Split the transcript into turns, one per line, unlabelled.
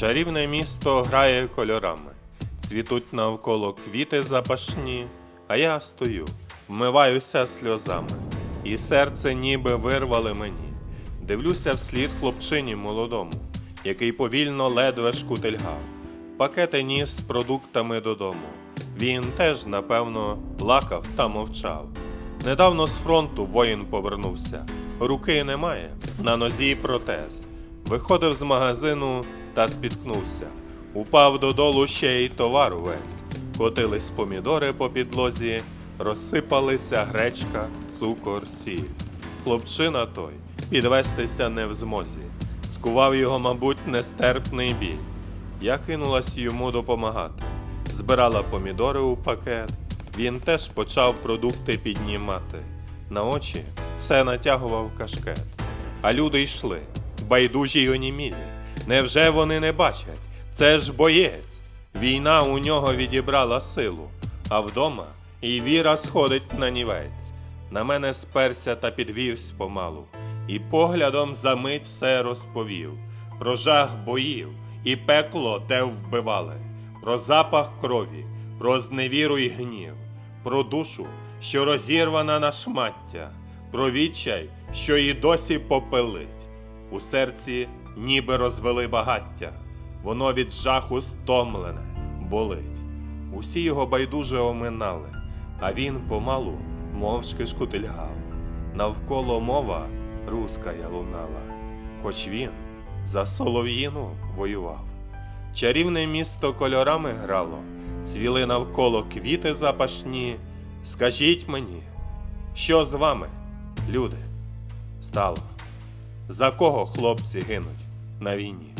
Чарівне місто грає кольорами, цвітуть навколо квіти запашні, а я стою, вмиваюся сльозами, і серце ніби вирвали мені. Дивлюся вслід хлопчині молодому, який повільно ледве шкутильгав. Пакети ніс з продуктами додому. Він теж, напевно, плакав та мовчав. Недавно з фронту воїн повернувся. Руки немає, на нозі протез. Виходив з магазину та спіткнувся. Упав додолу ще й товар увесь. Котились помідори по підлозі, розсипалися гречка, цукор, сіль. Хлопчина той підвестися не в змозі. Скував його, мабуть, нестерпний біль. Я кинулась йому допомагати. Збирала помідори у пакет. Він теж почав продукти піднімати. На очі все натягував кашкет. А люди йшли, байдужі й онімілі. Невже вони не бачать? Це ж боєць. Війна у нього відібрала силу, а вдома і віра сходить на нівець. На мене сперся та підвівсь помалу, і поглядом за мить все розповів про жах боїв і пекло, де вбивали, про запах крові, про зневіру й гнів, про душу, що розірвана на шмаття, про відчай, що і досі попелить. У серці ніби розвели багаття, воно від жаху стомлене, болить. Усі його байдуже оминали, а він помалу мовчки шкутильгав. Навколо мова руская лунала, хоч він за солов'їну воював. Чарівне місто кольорами грало, цвіли навколо квіти запашні. Скажіть мені, що з вами, люди, стало? За кого хлопці гинуть на війні?